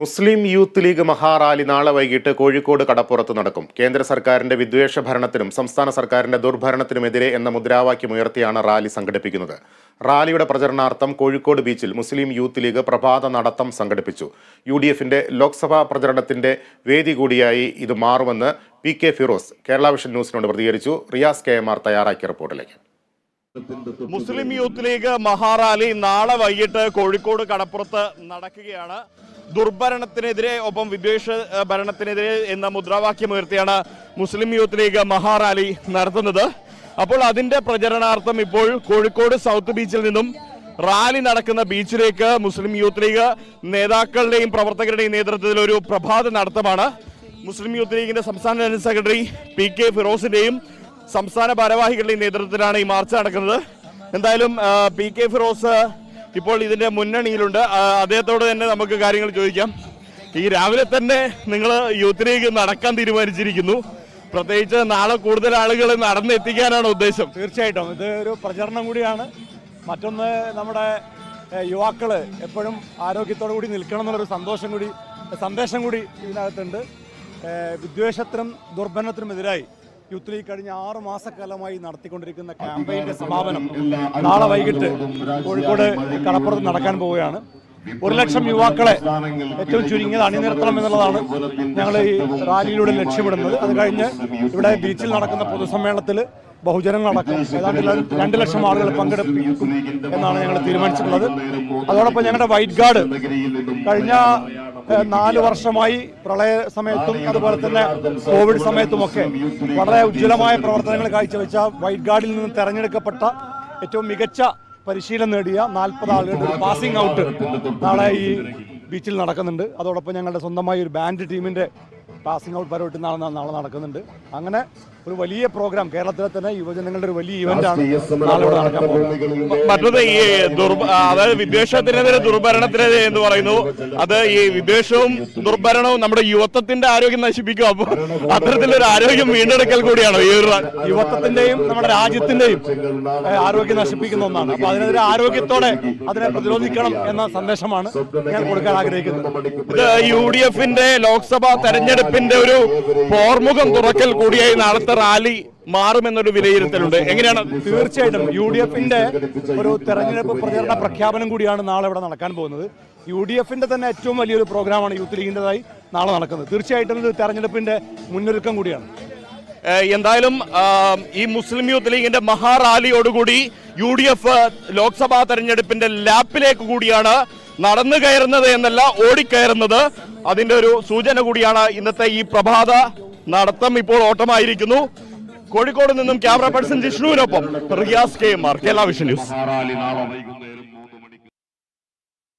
മുസ്ലിം youth league മഹാറാലി നാളെ വൈകിട്ട് കോഴിക്കോട് കടപ്പുറത്ത് നടക്കും. കേന്ദ്ര സർക്കാരിന്റെ വിദ്വേഷ ഭരണത്തിനും സംസ്ഥാന സർക്കാരിന്റെ ദുർഭരണത്തിനുമെതിരെ എന്ന മുദ്രാവാക്യം ഉയർത്തിയാണ് റാലി സംഘടിപ്പിക്കുന്നത്. റാലിയുടെ പ്രചരണാർത്ഥം കോഴിക്കോട് ബീച്ചിൽ മുസ്ലിം യൂത്ത് ലീഗ് പ്രഭാത നടത്തം സംഘടിപ്പിച്ചു. യു ഡി എഫിന്റെ ലോക്സഭാ പ്രചരണത്തിന്റെ വേദി കൂടിയായി ഇത് മാറുമെന്ന് P K Firoz Kerala vision ന്യൂസിനോട് പ്രതികരിച്ചു. റിയാസ് കെ എം ആർ തയ്യാറാക്കിയ റിപ്പോർട്ടിലേക്ക്. മുസ്ലിം യൂത്ത് ലീഗ് മഹാറാലി നാളെ വൈകിട്ട് കോഴിക്കോട് കടപ്പുറത്ത് നടക്കുകയാണ്. ദുർഭരണത്തിനെതിരെ ഒപ്പം വിദ്വേഷ ഭരണത്തിനെതിരെ എന്ന മുദ്രാവാക്യം ഉയർത്തിയാണ് മുസ്ലിം യൂത്ത് ലീഗ് മഹാറാലി നടത്തുന്നത്. അപ്പോൾ അതിന്റെ പ്രചരണാർത്ഥം ഇപ്പോൾ കോഴിക്കോട് സൗത്ത് ബീച്ചിൽ നിന്നും റാലി നടക്കുന്ന ബീച്ചിലേക്ക് മുസ്ലിം യൂത്ത് ലീഗ് നേതാക്കളുടെയും പ്രവർത്തകരുടെയും നേതൃത്വത്തിൽ ഒരു പ്രഭാത നടത്തമാണ്. മുസ്ലിം യൂത്ത് ലീഗിന്റെ സംസ്ഥാന ജനറൽ സെക്രട്ടറി പി കെ ഫിറോസിന്റെയും സംസ്ഥാന ഭാരവാഹികളുടെയും നേതൃത്വത്തിലാണ് ഈ മാർച്ച് നടക്കുന്നത്. എന്തായാലും പി കെ ഫിറോസ് ഇപ്പോൾ ഇതിന്റെ മുന്നണിയിലുണ്ട്. അദ്ദേഹത്തോട് തന്നെ നമുക്ക് കാര്യങ്ങൾ ചോദിക്കാം. ഈ രാവിലെ തന്നെ നിങ്ങൾ യൂത്ത് ലീഗ് നടക്കാൻ തീരുമാനിച്ചിരിക്കുന്നു. പ്രത്യേകിച്ച് നാളെ കൂടുതൽ ആളുകൾ നടന്നെത്തിക്കാനാണ് ഉദ്ദേശം. തീർച്ചയായിട്ടും. ഇത് ഒരു പ്രചരണം കൂടിയാണ്. മറ്റൊന്ന് നമ്മുടെ യുവാക്കൾ എപ്പോഴും ആരോഗ്യത്തോടു കൂടി നിൽക്കണം എന്നുള്ളൊരു സന്തോഷം കൂടി സന്ദേശം കൂടി ഇതിനകത്തുണ്ട്. വിദ്വേഷത്തിനും വിദ്വേഷത്തിനും ദുർഭരണത്തിനുമെതിരായി യൂത്ത് ലീഗ് കഴിഞ്ഞ ആറ് മാസക്കാലമായി നടത്തിക്കൊണ്ടിരിക്കുന്ന ക്യാമ്പയിന്റെ സമാപനം നാളെ വൈകിട്ട് കോഴിക്കോട് കടപ്പുറത്ത് നടക്കാൻ പോവുകയാണ്. ഒരു ലക്ഷം യുവാക്കളെ ഏറ്റവും ചുരുങ്ങിയത് അണിനിരത്തണം എന്നുള്ളതാണ് ഞങ്ങൾ ഈ റാലിയിലൂടെ ലക്ഷ്യമിടുന്നത്. അത് കഴിഞ്ഞ് ഇവിടെ ബീച്ചിൽ നടക്കുന്ന പൊതുസമ്മേളനത്തിൽ ബഹുജനങ്ങളടക്കം ഏതാണ്ട് രണ്ട് ലക്ഷം ആളുകൾ പങ്കെടുപ്പിക്കും എന്നാണ് ഞങ്ങൾ തീരുമാനിച്ചിട്ടുള്ളത്. അതോടൊപ്പം ഞങ്ങളുടെ വൈറ്റ് ഗാർഡ് കഴിഞ്ഞ നാല് വർഷമായി പ്രളയ സമയത്തും അതുപോലെ തന്നെ കോവിഡ് സമയത്തുമൊക്കെ വളരെ ഉജ്ജ്വലമായ പ്രവർത്തനങ്ങൾ കാഴ്ചവെച്ച വൈറ്റ് ഗാർഡിൽ നിന്ന് തെരഞ്ഞെടുക്കപ്പെട്ട ഏറ്റവും മികച്ച പരിശീലനം നേടിയ നാൽപ്പത് ആളുകളുടെ പാസിംഗ് ഔട്ട് നാളെ ഈ ബീച്ചിൽ നടക്കുന്നുണ്ട്. അതോടൊപ്പം ഞങ്ങളുടെ സ്വന്തമായി ഒരു ബാൻഡ് ടീമിന്റെ പാസിംഗ് ഔട്ട് പരവട്ട് നാളെ നാളെ നടക്കുന്നുണ്ട്. അങ്ങനെ ഒരു വലിയ പ്രോഗ്രാം. കേരളത്തിലെ തന്നെ യുവജനങ്ങളുടെ ഒരു വലിയ ഇവന്റ് ആണ്. നാളെ ഇവിടെ നടക്കാൻ മറ്റൊന്ന് ഈ ദുർഭ അതായത് വിദ്വേഷത്തിനെതിരെ ദുർഭരണത്തിനെതിരെ എന്ന് പറയുന്നു. അത് ഈ വിദ്വേഷവും ദുർഭരണവും നമ്മുടെ യുവത്വത്തിന്റെ ആരോഗ്യം നശിപ്പിക്കും. അപ്പോൾ അത്തരത്തിലൊരു ആരോഗ്യം വീണ്ടെടുക്കൽ കൂടിയാണോ ഈ ഒരു യുവത്വത്തിന്റെയും നമ്മുടെ രാജ്യത്തിന്റെയും ആരോഗ്യം നശിപ്പിക്കുന്ന ഒന്നാണ്. അപ്പൊ അതിനെതിരെ ആരോഗ്യത്തോടെ അതിനെ പ്രതിരോധിക്കണം എന്ന സന്ദേശമാണ് ഞാൻ കൊടുക്കാൻ ആഗ്രഹിക്കുന്നത്. ഇത് യു ഡി എഫിന്റെ ലോക്സഭാ തെരഞ്ഞെടുപ്പിന്റെ ഒരു പോർമുഖം തുറക്കൽ കൂടിയായി നാളത്തെ റാലി മാറുമെന്നൊരു വിലയിരുത്തലുണ്ട്. എങ്ങനെയാണ്? തീർച്ചയായിട്ടും യു ഡി എഫിന്റെ ഒരു തെരഞ്ഞെടുപ്പ് പ്രചരണ പ്രഖ്യാപനം കൂടിയാണ് നാളെ ഇവിടെ നടക്കാൻ പോകുന്നത്. യു ഡി എഫിന്റെ തന്നെ ഏറ്റവും വലിയൊരു പ്രോഗ്രാമാണ് യൂത്ത് ലീഗിന്റെതായി നാളെ നടക്കുന്നത്. തീർച്ചയായിട്ടും ഇത് തെരഞ്ഞെടുപ്പിന്റെ മുന്നൊരുക്കം കൂടിയാണ്. എന്തായാലും ഈ മുസ്ലിം യൂത്ത് ലീഗിന്റെ മഹാറാലിയോടുകൂടി യു ഡി എഫ് ലോക്സഭാ തെരഞ്ഞെടുപ്പിന്റെ ലാപ്പിലേക്ക് കൂടിയാണ് നടന്നു കയറുന്നത് എന്നല്ല ഓടിക്കയറുന്നത്. അതിന്റെ ഒരു സൂചന കൂടിയാണ് ഇന്നത്തെ ഈ പ്രഭാത നടത്തം ഇപ്പോൾ ഓട്ടമായിരിക്കുന്നു. കോഴിക്കോട് നിന്നും camera person ജിഷ്ണുവിനൊപ്പം Riyas K. M R Kerala vision news.